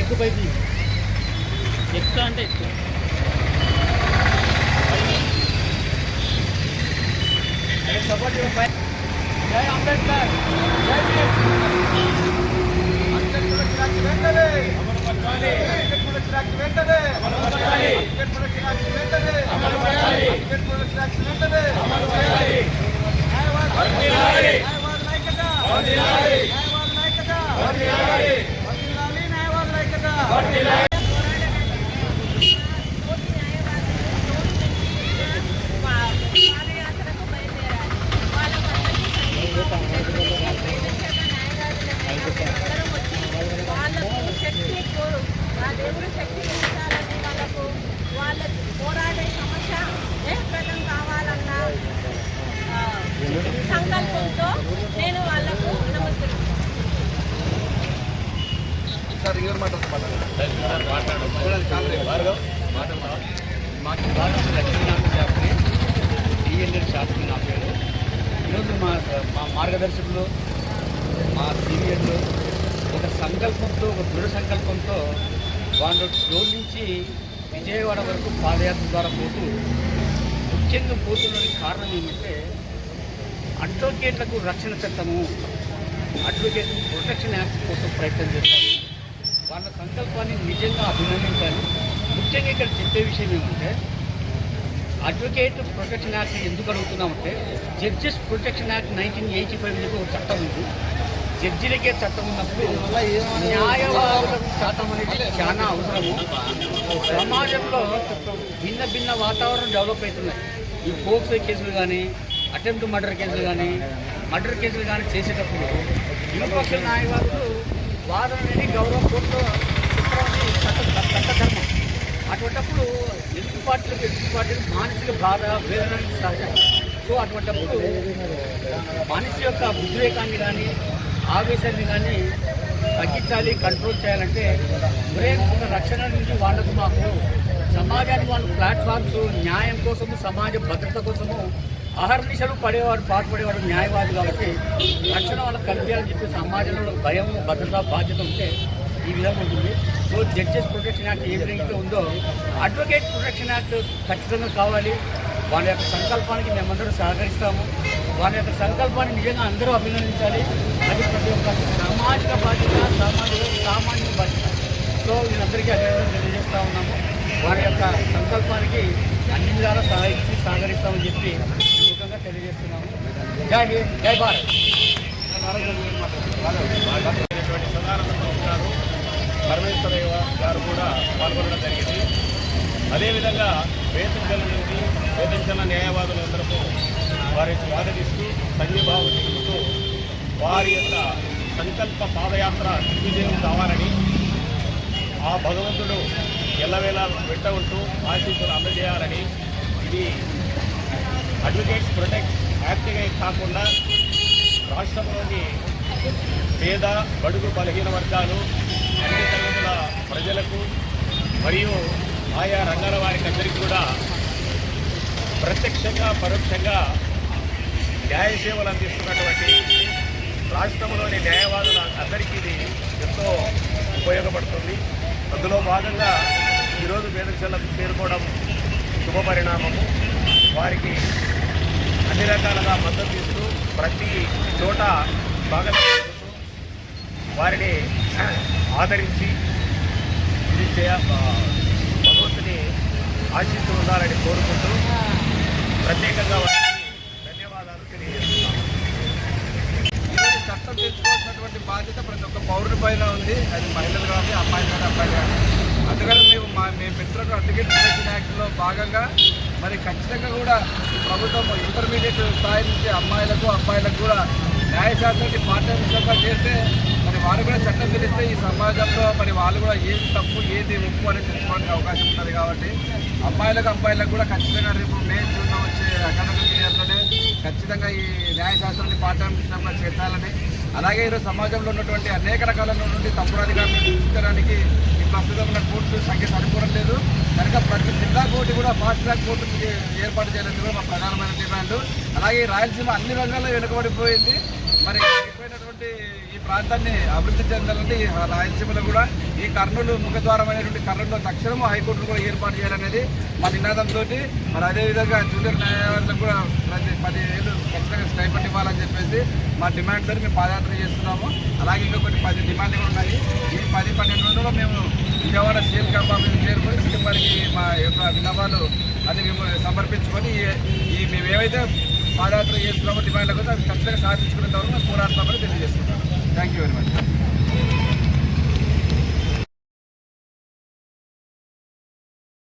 ఎక్కువ పైకి ఎక్కువ అంటే ఎక్కువ సపోర్ట్ జై అంబేద్కర్ జై అంబేద్కర్ చిరాకి వెంటనే! వెంటనే అంబేద్కర్ చిరాకి వెంటనే అంబేద్కర్ చిరాకి వెంటనే న్యాయవాద న్యాయవాద ఐక్యత న్యాయవాద ఐక్యత వర్ధిల్లాలి న్యాయవాద ఐక్యత పాదయాత్రకు బయలుదేరాలి వాళ్ళకందరికీ అందరం వచ్చి వాళ్ళకు శక్తి కో- ఆ దేవుడు శక్తి ఇచ్చాలని వాళ్ళకు వాళ్ళ పోరాడే సమస్య జయప్రదం కావాలన్న ఆ, సంకల్పంతో నేను లక్ష్మీనారాయణ శాస్త్రి డిఎన్ఎల్ శాస్త్రి నా పేరు ఈరోజు మా మా మార్గదర్శకులు మా సీనియర్లు ఒక సంకల్పంతో ఒక దృఢ సంకల్పంతో వాళ్ళు రోడ్ నుంచి విజయవాడ వరకు పాదయాత్ర ద్వారా పోతూ ముఖ్యంగా పోతున్నది కారణం ఏమంటే అడ్వకేట్లకు రక్షణ చట్టము అడ్వకేట్ ప్రొటెక్షన్ యాక్ట్ కోసం ప్రయత్నం చేస్తాము వాళ్ళ సంకల్పాన్ని నిజంగా అభినందించాలి. ముఖ్యంగా ఇక్కడ చెప్పే విషయం ఏమంటే అడ్వకేట్ ప్రొటెక్షన్ యాక్ట్ ఎందుకు అడుగుతున్నామంటే judges protection act nineteen eighty five ఒక చట్టం ఉంది. జడ్జిలకే చట్టం ఉన్నప్పుడు న్యాయవాదులకు చట్టం అనేది చాలా అవసరము. సమాజంలో భిన్న భిన్న వాతావరణం డెవలప్ అవుతున్నాయి. ఈ ఫోక్స్ కేసులు కానీ అటెంప్ట్ మర్డర్ కేసులు కానీ మర్డర్ కేసులు కానీ చేసేటప్పుడు ఇరుపక్ష న్యాయవాదులు వాదన అనేది గౌరవ కోర్టులో చట్టధర్మం అటువంటప్పుడు ఎదుటి పార్టీలకు ఎదుటి పార్టీలు మానసిక బాధ వేదన సహజం. సో అటువంటప్పుడు మనిషి యొక్క ఉద్రేకాన్ని కానీ ఆవేశాన్ని కానీ తగ్గించాలి కంట్రోల్ చేయాలంటే ఒరే ఒక రక్షణ నుంచి వాళ్ళకు మాకు సమాజానికి వాళ్ళు ప్లాట్ఫామ్స్ న్యాయం కోసము సమాజ భద్రత కోసము అహర్నిశలు పడేవాడు పాటుపడేవాడు న్యాయవాది కాబట్టి రక్షణ వాళ్ళకి కల్పించాలని చెప్పి సమాజంలో భయం భద్రత బాధ్యత ఉంటే ఈ విధంగా ఉంటుంది. సో జడ్జెస్ ప్రొటెక్షన్ యాక్ట్ ఏ విధంగా ఉందో అడ్వకేట్ ప్రొటెక్షన్ యాక్ట్ ఖచ్చితంగా కావాలి. వాళ్ళ యొక్క సంకల్పానికి మేమందరం సహకరిస్తాము. వాళ్ళ యొక్క సంకల్పాన్ని నిజంగా అందరూ అభినందించాలి. అది ప్రతి ఒక్క సామాజిక బాధ్యత సామాజిక సామాన్య బాధ్యత. సో వీళ్ళందరికీ అభినందన తెలియజేస్తూ ఉన్నాము. వారి యొక్క సంకల్పానికి అన్ని విధాలా సహాయించి సహకరిస్తామని చెప్పి తెలియజేస్తున్నాము. జై హింద్ జై భారత్. పరమేశ్వరయ్య గారు కూడా పాల్గొనడం జరిగింది అదేవిధంగా వేదికల నుండి వేధించిన న్యాయవాదులందరూ వారిని స్వాగతిస్తూ సంఘీభావం తెలుపుతూ వారి యొక్క సంకల్ప పాదయాత్ర దిగ్విజయం కావాలని ఆ భగవంతుడు ఎల్లవేళ వెంట ఉంటూ ఆశీస్సులు అందజేయాలని ఇది అడ్వకేట్స్ ప్రొటెక్ట్ యాక్ట్గా కాకుండా రాష్ట్రంలోని పేద బడుగు బలహీన వర్గాలు అన్ని తరగతుల ప్రజలకు మరియు ఆయా రంగాల వారికి అందరికీ కూడా ప్రత్యక్షంగా పరోక్షంగా న్యాయ సేవలు అందిస్తున్నటువంటి రాష్ట్రంలోని న్యాయవాదుల అందరికీ ఇది ఎంతో ఉపయోగపడుతుంది. అందులో భాగంగా ఈరోజు వేదశలకు చేరుకోవడం శుభ పరిణామము వారికి అన్ని రకాలుగా మద్దతు ఇస్తూ ప్రతి చోట భాగస్వామ్యం వారిని ఆదరించి ఇది చేయ భగవంతుని ఆశిస్తూ ఉండాలని కోరుకుంటూ ప్రత్యేకంగా వారికి ధన్యవాదాలు తెలియజేస్తున్నాను. చట్టం తెచ్చుకోవాల్సినటువంటి బాధ్యత ప్రతి ఒక్క పౌరుడి పైన ఉంది. అది మహిళలు కానీ అమ్మాయిలు కానీ అబ్బాయిలు కానీ అందుకని మేము మా మేము మిత్రులకు అడ్వకేట్ యాక్ట్లో భాగంగా మరి ఖచ్చితంగా కూడా ప్రభుత్వం ఇంటర్మీడియట్ స్థాయి నుంచి అమ్మాయిలకు అబ్బాయిలకు కూడా న్యాయశాస్త్రానికి పాఠ్యాంశంగా చేస్తే మరి వారు కూడా చట్టం తెలిస్తే ఈ సమాజంలో మరి వాళ్ళు కూడా ఏది తప్పు ఏది ఉప్పు అనేది తెలుసుకోవడానికి అవకాశం ఉంటుంది కాబట్టి అమ్మాయిలకు అబ్బాయిలకు కూడా ఖచ్చితంగా రేపు మే జూన్లో వచ్చే అకాడమిక్ ఇయర్లోనే ఖచ్చితంగా ఈ న్యాయశాస్త్రాన్ని పాఠ్యాంశంగా చేర్చాలని అలాగే ఈరోజు సమాజంలో ఉన్నటువంటి అనేక రకాల నుండి తప్పుడు అధికారులను చూపించడానికి ఈ ప్రస్తుతం ఉన్న కోర్టు సంఖ్య సరిపోవడం లేదు. కనుక ప్రతి జిల్లా కోర్టు కూడా ఫాస్ట్ ట్రాక్ కోర్టు ఏర్పాటు చేయాలని కూడా మా ప్రధానమైన డిమాండ్. అలాగే ఈ రాయలసీమ అన్ని రంగాల్లో వెనుకబడిపోయింది. మరి ఎక్కువైనటువంటి ఈ ప్రాంతాన్ని అభివృద్ధి చెందాలంటే రాయలసీమలో కూడా ఈ కర్నూలు ముఖద్వారమైనటువంటి కర్నూలులో తక్షణము హైకోర్టును కూడా ఏర్పాటు చేయాలనేది మా నినాదంతో మరి అదేవిధంగా జూనియర్ న్యాయవాదులకు కూడా ప్రతి పది ఏళ్ళు ఖచ్చితంగా స్టైపెంట్ ఇవ్వాలని చెప్పేసి మా డిమాండ్తో మేము పాదయాత్ర చేస్తున్నాము. అలాగే ఇంకా కొన్ని పది డిమాండ్లు కూడా ఉన్నాయి. ఈ పది పన్నెండు రోజుల్లో మేము విజయవాడ సీఎం క్యాంప్ ఆఫీస్ చేరుకొని సీఎం వారికి మా యొక్క విన్నపాలు అన్ని మేము సమర్పించుకొని ఈ- మేము ఏవైతే పాదయాత్ర చేస్తున్నామో డిమాండ్ల కోసం అది ఖచ్చితంగా సాధించుకునే వరకు పోరాడతామని తెలియజేస్తున్నాను థ్యాంక్ యూ వెరీ మచ్